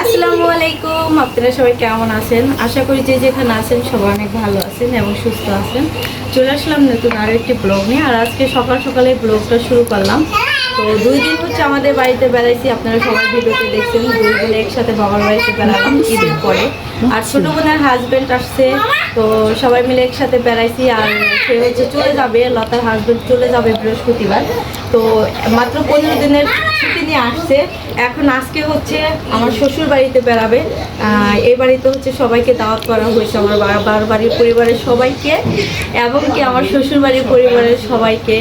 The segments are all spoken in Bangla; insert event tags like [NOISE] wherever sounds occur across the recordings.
আসসালামু আলাইকুম, আপনারা সবাই কেমন আছেন? আশা করি যে যেখানে আছেন সবাই অনেক ভালো আছেন এবং সুস্থ আছেন। চলে আসলাম নতুন আরও একটি ব্লগ নিয়ে, আর আজকে সকাল সকালে ব্লগটা শুরু করলাম। তো দুই দিন হচ্ছে আমাদের বাড়িতে বেড়াইছি, আপনারা সবাই ভিডিওতে দেখছেন, দুই দিন একসাথে বাবার বাড়িতে বেড়ালাম ঈদের পরে। আর ছোট বোনের হাজব্যান্ড আসছে, তো সবাই মিলে একসাথে বেড়াইছি, আর সে হচ্ছে চলে যাবে, লতার হাজব্যান্ড চলে যাবে বৃহস্পতিবার। তো মাত্র পনেরো দিনের ছুটি নিয়ে আসছে এখন আজকে হচ্ছে আমার শ্বশুর বাড়িতে বেড়াবে। এই বাড়িতে হচ্ছে সবাইকে দাওয়াত করা হয়েছে আমার বাবার বাড়ির পরিবারের সবাইকে এবং কি আমার শ্বশুর বাড়ির পরিবারের সবাইকে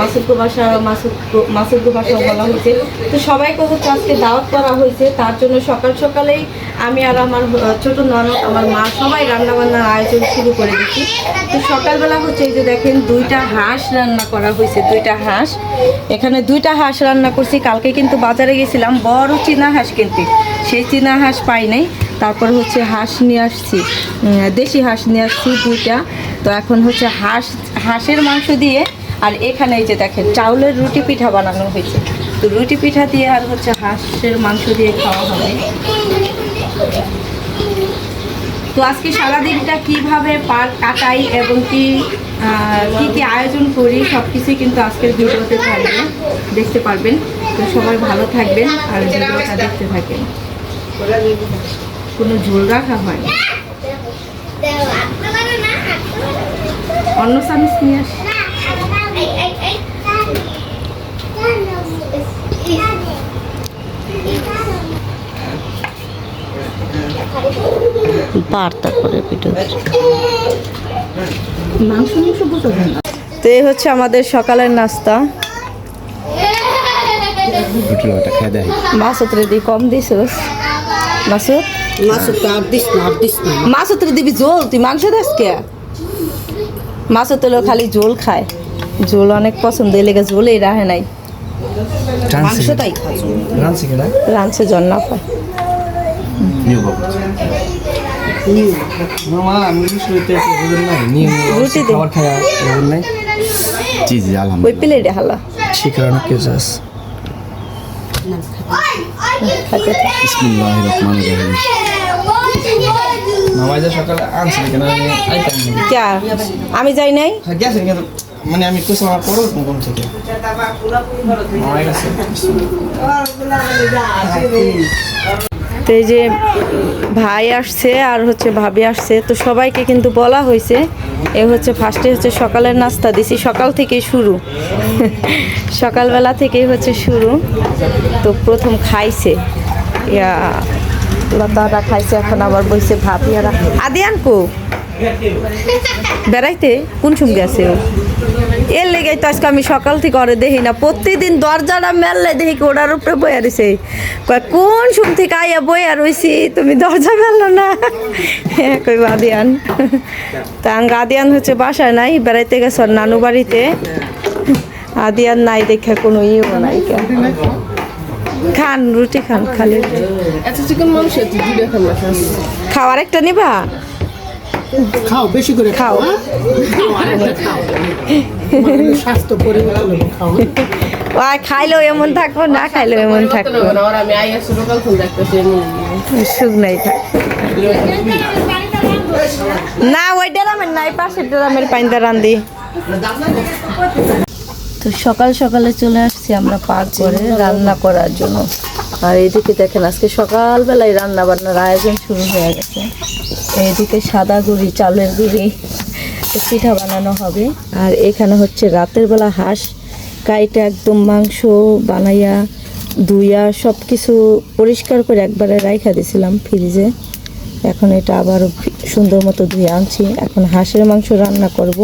মাসুদ বাসা, মাসুদ মাসুদ বাসা বলা হয়েছে। তো সবাইকে হচ্ছে আজকে দাওয়াত করা হয়েছে। তার জন্য সকাল সকালেই আমি আর আমার ছোট ননদ, আমার মা সবাই রান্নাবান্নার আয়োজন শুরু করে দিচ্ছি। তো সকালবেলা হচ্ছে এই যে দেখেন দুইটা হাঁস রান্না করা হয়েছে, দুইটা হাঁস। এখানে দুইটা হাঁস রান্না করছি। কালকে কিন্তু বাজারে গেছিলাম, বড় চীনা হাঁস কিনতে। সেই চীনা হাঁস পাই নাই। তারপর হচ্ছে হাঁস নিয়ে আসছি। দেশি হাঁস নিয়ে আসছি দুইটা। তো এখন হচ্ছে হাঁস, হাঁসের মাংস দিয়ে, আর এখানে এই যে দেখেন, চাউলের রুটি পিঠা বানানো হয়েছে। তো রুটি পিঠা দিয়ে আর হচ্ছে হাঁসের মাংস দিয়ে খাওয়া হবে। তো আজকে সারাদিনটা কীভাবে পার কাটাই এবং কি কি কি আয়োজন করি সব কিছুই কিন্তু আজকের ভিডিওতে থাকবে। দেখতে পারবেন। তো সবাই ভালো থাকবেন আর ভিডিওটা দেখতে থাকেন। কোনো ঝোল রাখা হয় না। অন্য চামিচ নিয়ে আসি। মাংস মাংস তো এই হচ্ছে আমাদের সকালের নাস্তা। খেয়ে দেয় মাসুদ রেদি কম দিছিস মাসুদ মাসুদ আর দিস না আর দিস না। মাসুদ দিবি ঝোল তুই মাংস দাস কে? মাসুদ তো খালি ঝোল খায়। ঝোল অনেক পছন্দ এই লেগে ঝোলেই রাহে নাই। মাংসটাই খাচ্ছ রানছি কেনা? রাঁধছে জন্না পায় রুটি জি জি ওই প্লেটে হালা। ঠিক আছে আমি যাই নাই মানে আমি তো আমার পড়ো কোন থেকে তো এই যে ভাই আসছে আর হচ্ছে ভাবি আসছে। তো সবাইকে কিন্তু বলা হয়েছে, এ হচ্ছে ফার্স্টে হচ্ছে সকালের নাস্তা দিছি, সকাল থেকে শুরু। [LAUGHS] সকালবেলা থেকেই হচ্ছে শুরু। তো প্রথম খাইছে। ইয়া লতারা খাইছে, এখন আবার বইছে ভাবিয়ারা আদিয়ান কো? বেড়াইতে? কোন সুম গেছে ও? এর লেগে তো আজকে আমি সকাল থেকে ওরে দেখি না। প্রতিদিন দরজাটা মেললে দেখি কি ওটার উপরে বইয়া রয়েছে কয় কোন সুম থেকে আইয়া বইয়া রয়েছি তুমি দরজা মেললো না? হ্যাঁ কই গাদিয়ান। তা গাদিয়ান হচ্ছে বাসায় নাই বেড়াইতে গেছে নানু বাড়িতে। আদিয়ান নাই দেখে কোনো ইয়েও নাই। খান রুটি খান খালি খাওয়ার একটা নিবা? খাও বেশি করে খাও। মানে স্বাস্থ্য পরিবর্তন হবে, খাও [LAUGHS] আর খাইলেও এমন থাকব না খাইলেও এমন থাকব। সুখ নাই থাক। না ওই ড্রামের নাই পাশের ড্রামের পাইন্দা রান্দি তো সকাল সকালে চলে আসছি আমরা পাক করে রান্না করার জন্য। আর এদিকে দেখেন আজকে সকালবেলায় রান্না বান্নার আয়োজন শুরু হয়ে গেছে। এইদিকে সাদা গুড়ি চালের গুড়ি তো পিঠা বানানো হবে। আর এখানে হচ্ছে রাতের বেলা হাঁস, কাইটা একদম মাংস বানাইয়া ধুইয়া সব কিছু পরিষ্কার করে একবারে রাইখা দিছিলাম ফ্রিজে। এখন এটা আবার সুন্দর মতো ধুয়ে আনছি। এখন হাঁসের মাংস রান্না করব।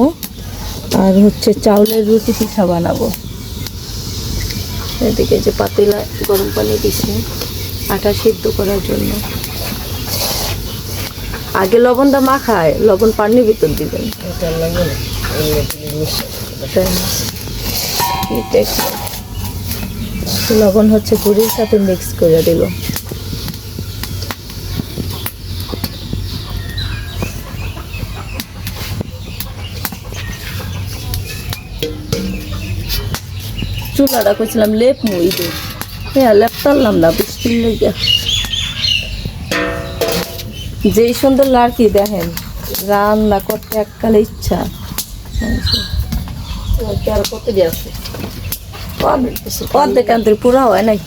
আর হচ্ছে চাউলের রুটি পিঠা বানাবো। এদিকে যে পাতিলা গরম পানি দিছি, আটা সিদ্ধ করার জন্য। আগে লবণটা মাখায়, লবণ পানির ভিতর দিবেন। লবণ হচ্ছে গুড়ির সাথে মিক্স করে দিল। চুলাটা করছিলাম লেপ মুই দে। হ্যাঁ লেপ তারলাম না বৃষ্টির লেগে যেই সুন্দর লাড়কি দেখেন রান্না করতে এককালে ইচ্ছা। আর কত দিয়ে আছে অর্ধেক আন্তর পুরা হয় নাই।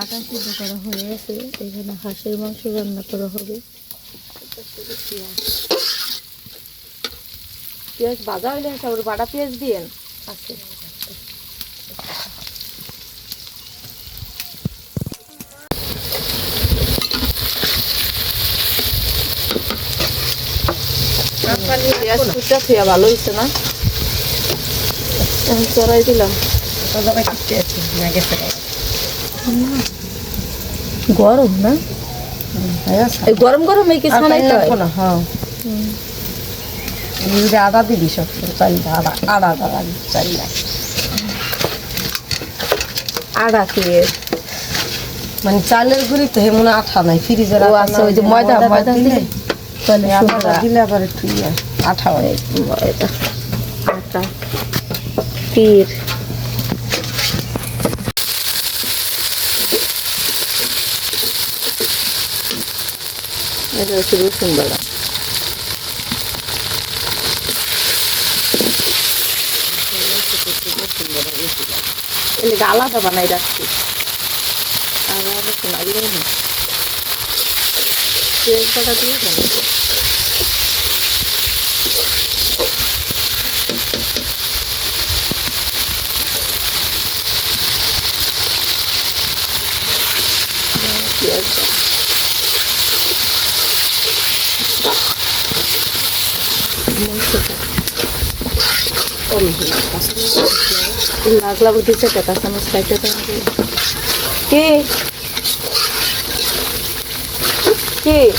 আটা সিদ্ধ করা হয়ে গেছে এখানে হাঁসের মাংস রান্না করা হবে। পেঁয়াজ ভাজা হইলে বাটা পেঁয়াজ দিয়েন। আছে। পেঁয়াজ কুচা খেয়া ভালো হয়েছে না চড়াই দিলাম গরম না গরম গরম এই কিছু হ্যাঁ যদি আদা দিবি সব আদা আদা দিয়ে মানে চালের গুঁড়ি তো হেমন আঠা নাই ফ্রিজের ও আচ্ছা ওই যে ময়দা ময়দা দিলে? তাহলে আঠাটা সুন্দর দিলে আবার একটু ইয়ে আঠা হয় আটা ক্ষীর এটা হচ্ছে রসুন বাড়া আলাদা বানাই রাখছি। আর রসুন আগে পেঁয়াজ বাটা দিয়ে বানাবো। পেঁয়াজ লাগলা বুঝেছে কাঁচা চামচ খাইতে কে? হ্যাঁ।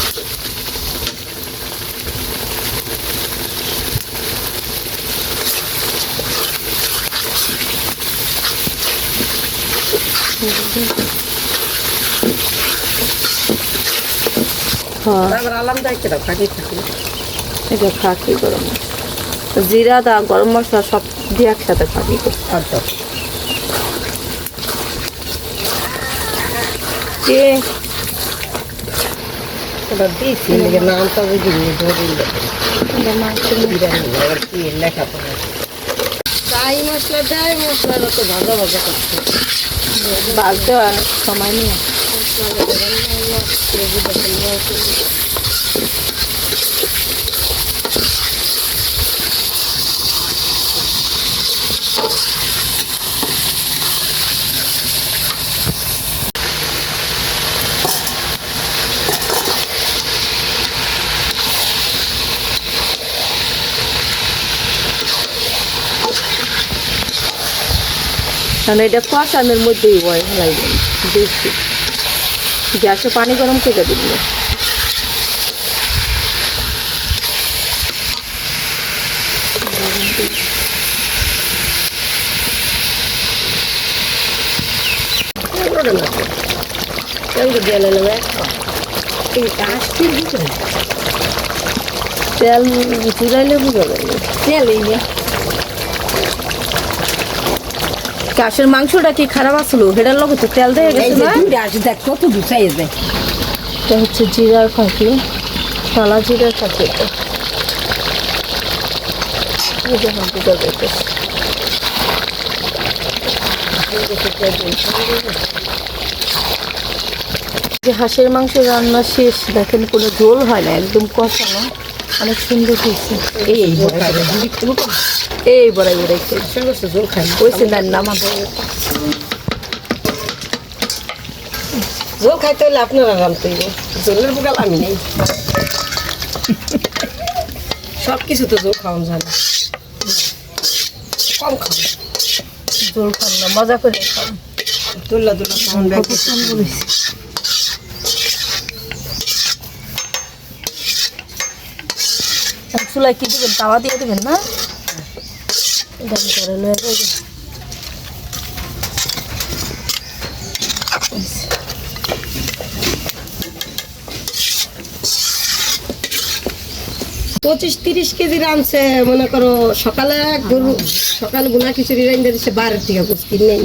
ফাঁকি থাকি এটা গরম জিরা দা গরম মশলা সব দিয়ে একসাথে খাকি আচ্ছা। কে? ওটা দিয়েছি নামটা বুঝিনি ধরিল বিরিয়ানি এবার কি লেখা পড়া চাই মশলা দেয় মশলাটা তো ভাজা ভাজা করছে। বাজতে অনেক সময় নিয়ে কারণ এটা কষানোর মধ্যেই হয় লাগবে বেশি গ্যাসে পানি গরম নেবে এই তেল চুরাইলে বুঝা যাবে তেল এই গ্যাসের মাংসটা কি খারাপ আসলো সেটার লগে তো তেল দিয়ে গেছে যে না আসি দেখ কত যায় এটা হচ্ছে জিরার ফাঁকি সালা জিরার যাইতেছে। যে হাঁসের মাংস রান্না শেষ দেখেন কোনো ঝোল হয় না একদম কষানো অনেক সুন্দর হয়েছে এই এই বড়াই বড়াই জোর খাই ওইসে দেন নামান জোর খাইতে হলে আপনারা রামতে জোরের বুকাল আমি নেই। সব কিছু তো জোর খাওয়ান যায় না। কম খাও ঝোল খান না, মজা করে খান দুল্লা দুল্লা খাওয়ান চুলায় কি দেবেন? তাওয়া দিয়ে দেবেন না? এটা কি করে লয়ে যাবে পঁচিশ তিরিশ কেজি রাঁধছে মনে করো সকালে গরু সকালে গুনা খিচুড়ি রান্ধে দিচ্ছে বারের থেকে বুঝ কিনে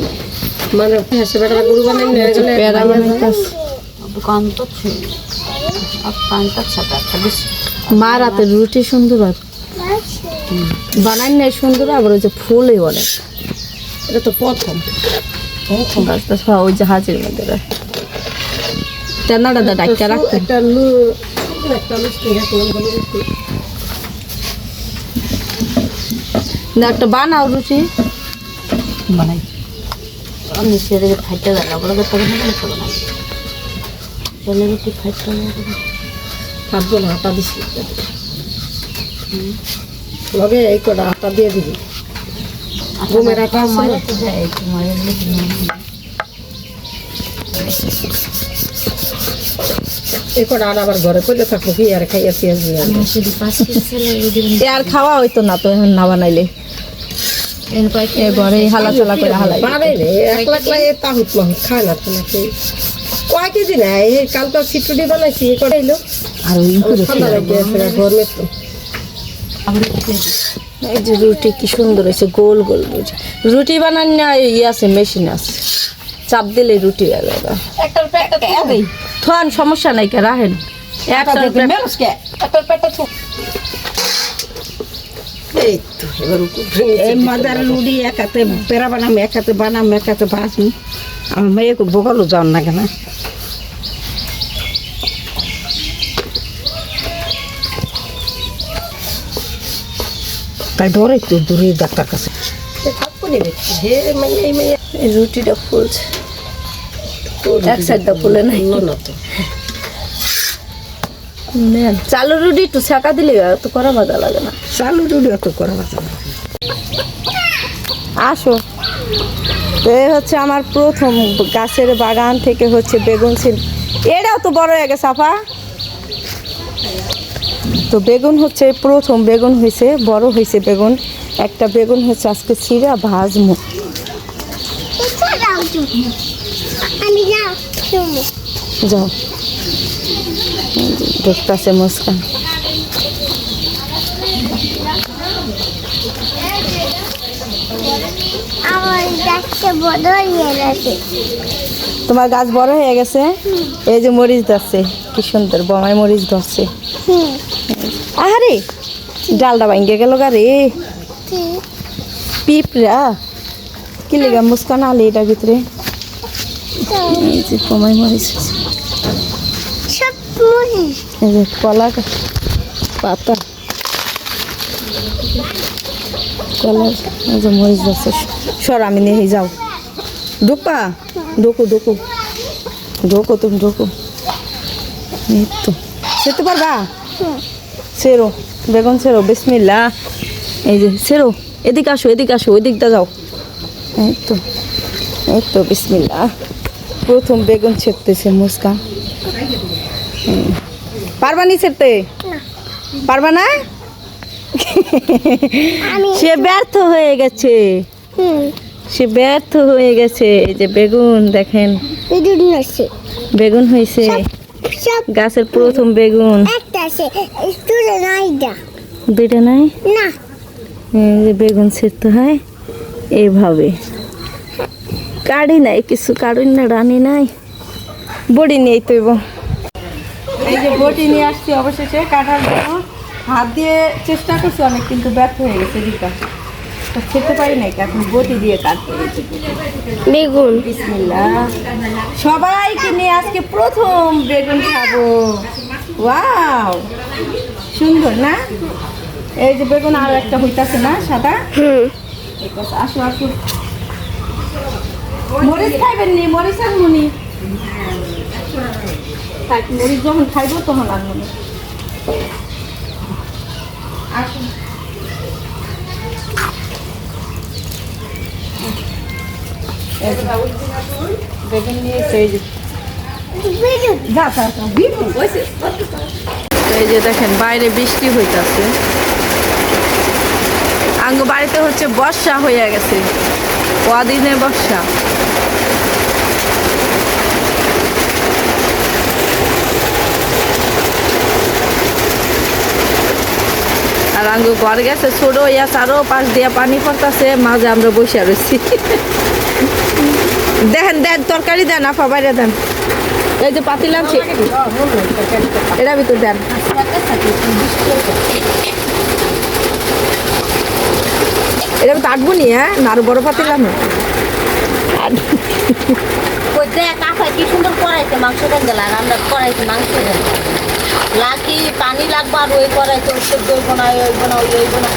মানে হাসে বেটা গরু বানাই নিয়ে গেলে পেয়ারা বানাইতেছে দোকান তো ছিল। আর পানটা ছাটা খালিস মা রাতের রুটি সুন্দর হয় বানাই নাই সুন্দর আবার ওই যে ফুলই অনেক এটা তো প্রথম। গাছটা সব ওই জাহাজের মধ্যে টেনাটা দা ডাক্তার রাখতে একটা বলে বানাও রুটি বানাই। আমি সেদিকে ফাইটটা দেখা বলে তো তখন না। চলে রুটি ফাইটটা না আটা দিছি। লগে এই কটা আটা দিয়ে দিবি। গমের আটা এই কটা আটা আবার ঘরে পড়লে থাকব কি আর খাইয়া পিঁয়াজ দিয়ে আর খাওয়া হইতো না তো এখন না বানাইলে। এ ঘরে হালা চলা করে হালাই। পারে রে একলা একলা এ তাহুত মাহুত খায় না তো নাকি? কয় কেজি না এই কালকে খিচুড়ি বানাইছি এই কটা এলো। আর ওই করে গরমের তো এই যে রুটি কি সুন্দর হয়েছে গোল গোল রুটি। রুটি বানান না ই আছে মেশিন আছে। চাপ দিলে রুটি আলাদা থান সমস্যা নাই কে রাহেন এই তো এবার এই মাদার লুডি একাতে পেরা বানাম একাতে বানাম একাতে ভাজম। আমার মেয়েকে বগলও যাওয়ার না। কেন তাই ডরে তো দূরে ডাক্তার কাছে। মানে রুটিটা ফুলছে। এক সাইডটা ফুলে নাই। না তো। চালু রুটি একটু ছাকা দিলে তো করা মজা লাগে না। চালু রুডি অত করা কথা না। আসো। তো এই হচ্ছে আমার প্রথম গাছের বাগান থেকে হচ্ছে বেগুন ছিল এটাও তো বড় হয়ে গেছে আফা। তো বেগুন হচ্ছে, প্রথম বেগুন হয়েছে, বড় হয়েছে বেগুন। একটা বেগুন হচ্ছে আজকে ছিঁড়া ভাজমু। যাও। দেখতেছে মুস্কান তোমার গাছ বড় হয়ে গেছে? এই যে মরিচ ধরছে, কি সুন্দর বমায় মরিচ ধরছে। আরে ডালটা ভাঙ্গে গেল গা রে। পিঁপড়া। কি লেগা মুস্কান আলে এটার ভিতরে? যে কলা পাতা। কলা এই যে মরিচ ধরছে সর আমি নিয়ে যাও। ঢুকবা ঢুকো ঢুকো। ঢুকো তুমি ঢুকো। এই তো। খেতে পারবা? সেরো বেগুন সেরো বিসমিল্লা। এই যে সেরো এদিকে আসো এদিকে আসো ওই দিকটা যাও। এই তো এই তো বিসমিল্লা। প্রথম বেগুন ছেড়তেছে মুস্কান। পারবা নি ছেড়তে পারবা না? সে ব্যর্থ হয়ে গেছে। সে ব্যর্থ হয়ে গেছে। এই যে বেগুন দেখেন। বেগুন হয়েছে। গাছের প্রথম বেগুন। একটা আছে নাই দা। দুইটা নাই? না। যে বেগুন ছিঁড়তে হয় এইভাবে। কাড়ি নাই কিছু কাড়ি না রানি নাই। বড়ি নেই তো এই যে বটি নিয়ে আসছি অবশেষে কাটার জন্য। হাত দিয়ে চেষ্টা করছি অনেক কিন্তু ব্যর্থ হয়ে গেছে রিকা তো খেতে পারি নাই এখন বটি দিয়ে কাটতে বেগুন। বিসমিল্লাহ। সবাইকে নিয়ে আজকে প্রথম বেগুন খাব। ওয়াও সুন্দর না? এই যে বেগুন আর একটা হইতাছে না সাদা? আসো আসো। মরিচ খাইবেন নি? মরিচ আর মুনি মরিচ যখন খাইবো তখন আর মুনি আসুন। বর্ষা হয়ে গেছে। কদিনে বর্ষা? আর আঙ্গ ঘর গেছে, ছোট ইয়া চারো পাশ দিয়া পানি পড়তাছে, মাঝে আমরা বসে রয়েছি দেখেন দেন তরকারি দেন আফা বাইরে দেন। এই যে পাতিলাম সে এটা ভিতর দেন। এটা কাটবো নি হ্যাঁ? না আরও বড় পাতিলাম না ওই দেখ কাকা কি সুন্দর করাইছে মাংস দেন গেল আর আমরা করাইছি মাংস দেন লাকি পানি লাগবে আর ওই করাইছে ওই সেদ্ধ হইব না ওই হইব না ওই হইব না।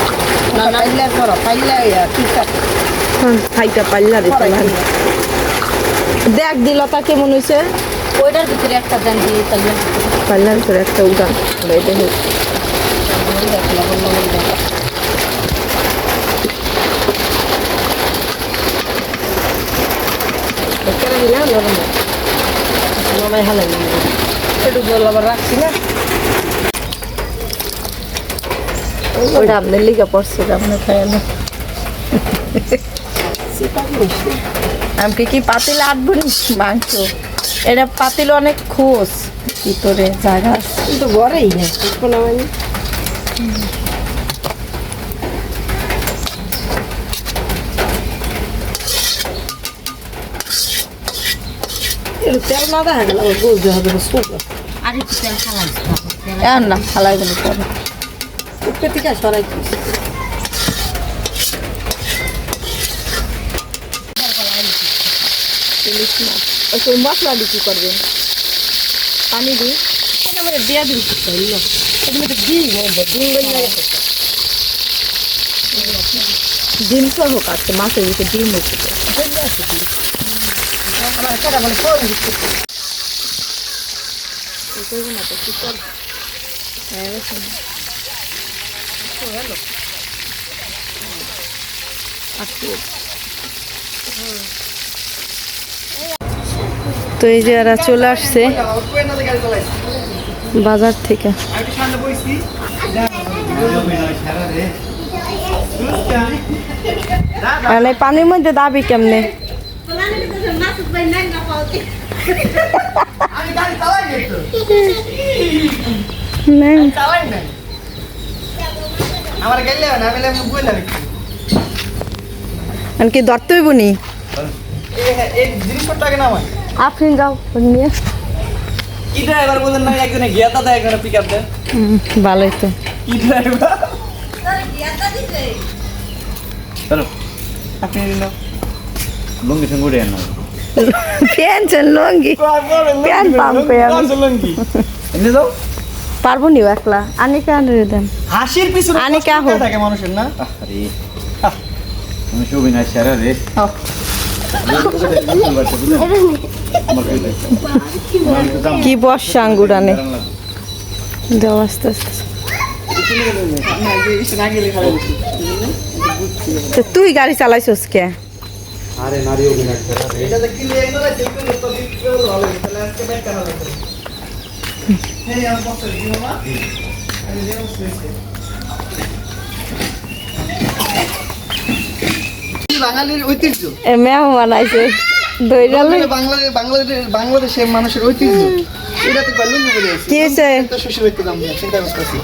পাইলা করো পাইলা ঠিক আছে। খাইতে পারলা দিতে দেখ দিলতা কেমন হয়েছে ওইটার ভিতরে একটা দেন দিয়ে তাহলে। পারলার ভিতরে একটা উদান হালাই একটু জল আবার রাখছি না। ওইটা আপনার লিগা পড়ছে আপনার খায় না। [LAUGHS] আমি কি পাতিল আটবো নি মাংস? এটা পাতিল অনেক খোঁজ ভিতরে জায়গা আছে। কিন্তু ঘরেই না কোনো মানে তেল না দেখা গেল বুঝতে হবে আর একটু তেল এখন না পরে। উপরে থেকে সরাই ওই মশলা দিয়ে কি করবেন পানি দিই একেবারে দিয়ে দিন তো ডিম সহ হোক আছে মাছের ভিতরে ডিম হচ্ছে। আমার কেটা বলে ফোন দিচ্ছে তো এই যে এরা চলে আসছে বাজার থেকে। এই পানির মধ্যে দাবি কেমনে? আর কি ধরতে হইব নি? এই জিনিসপত্রটাকে না আপনি যাও নিয়ে। কি ড্রাইভার বলেন না একজনে? গিয়াতা দেয় একজনে পিক আপ দেয় হুম, ভালোই তো। কি ড্রাইভার চলো। আপনি নিন। লুঙ্গি সঙ্গে উঠে আনো পেনছেন লঙ্গি। প্যান পাম্পে আমি। লঙ্গি? যাও পারব নি একলা। আনিকে আনরে দেন। হাসির পিছনে আনি কষ্ট কা হো? থাকে মানুষের না? আরে আমি শুবি রে। কি বর্ষা আঙ্গুর আনে দেও আস্তে আস্তে। তো তুই গাড়ি চালাইছস কে? আরে নারী অভিনয় সেরা রে এটা দেখি লে না দেখি তো দিতে ভালো তাহলে আজকে ব্যাক করা লাগবে হ্যাঁ আমার পছন্দ কি মামা আমি যেও শুয়েছে বাঙালির ঐতিহ্য। এ মেহমান আইছে দইরালে বাংলাদেশ বাংলাদেশ বাংলাদেশের মানুষের ঐতিহ্য। এটা তো লুঙ্গি বলে আছে কি হয়েছে তো শ্বশুর দাম চিন্তা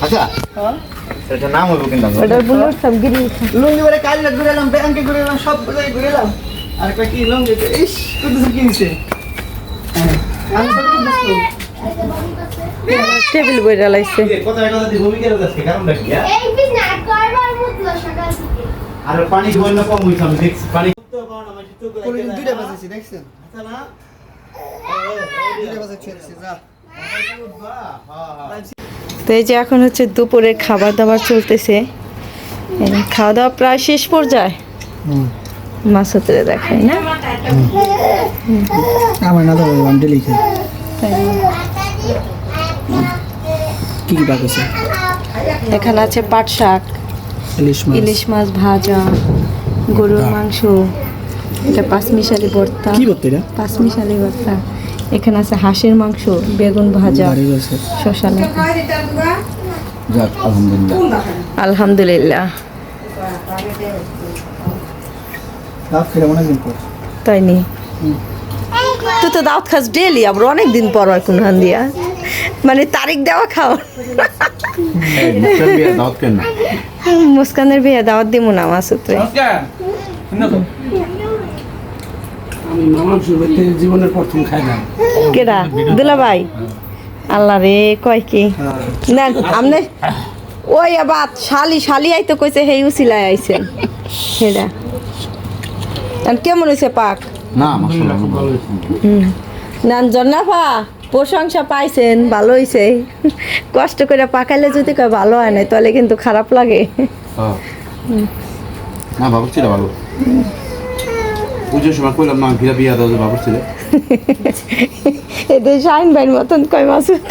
আচ্ছা নাম হইব কিন্তু বুলোর গিরি লুঙ্গি বলে কাল ঘুরে এলাম ব্যাংকে ঘুরে এলাম সব জায়গায় ঘুরে এলাম। আর কয় কি লুঙ্গি তো ইস কত কি হ্যাঁ আমি তো বুঝতে টেবিল বইরা লাইছে। কোথায় কোথায় দিয়ে ভূমিকা যাচ্ছে কারণটা কি হ্যাঁ? এই বিনা করবার মতলব সকাল থেকে আর পানি বন্য কম হইছে আমি দেখছি পানি দুইটা বাজেছি দেখছেন? দুইটা বাজে যা। তো এই যে এখন হচ্ছে দুপুরের খাবার দাবার চলতেছে। খাওয়া দাওয়া প্রায় শেষ পর্যায়ে। মাছ হতে দেখাই না? আমার না আমি ডেলি খাই। কি কি পাকেছে এখানে আছে পাট শাক। ইলিশ মাছ। ইলিশ মাছ ভাজা গরুর মাংস এটা পাঁচমিশালি ভর্তা। কি করতে এটা? পাঁচমিশালি ভর্তা। এখানে আছে হাঁসের মাংস বেগুন ভাজা শশা আলহামদুলিল্লাহ। আলহামদুলিল্লাহ। অনেকদিন পর। তাই নি? তুই তো দাওয়াত খাস ডেলি আবার অনেক দিন পর হয় কোন হান দিয়া। মানে তারিখ দেওয়া খাও মুস্কানের বিয়ে দাওয়াত দিব না মাসুদ রে আমি মাংস হইতে জীবনের প্রথম খাইলাম। কেডা? দুলা ভাই আল্লাহ রে কয় কি? না আমনে। ওই আবার শালি শালি আইতো কইছে হেই উসিলাই আইছেন সেটা কেমন হয়েছে পাক? না জন্নাফা। প্রশংসা পাইছেন ভালো হইছে। কষ্ট করে পাকাইলে যদি কয় ভালো হয় না তাহলে কিন্তু খারাপ লাগে। হ্যাঁ। না ছিল ভালো। পুজোর সময় কইলাম না ভিড়া বিয়া দাও এদের শাইন ভাইয়ের মতন কয় মাসুদ।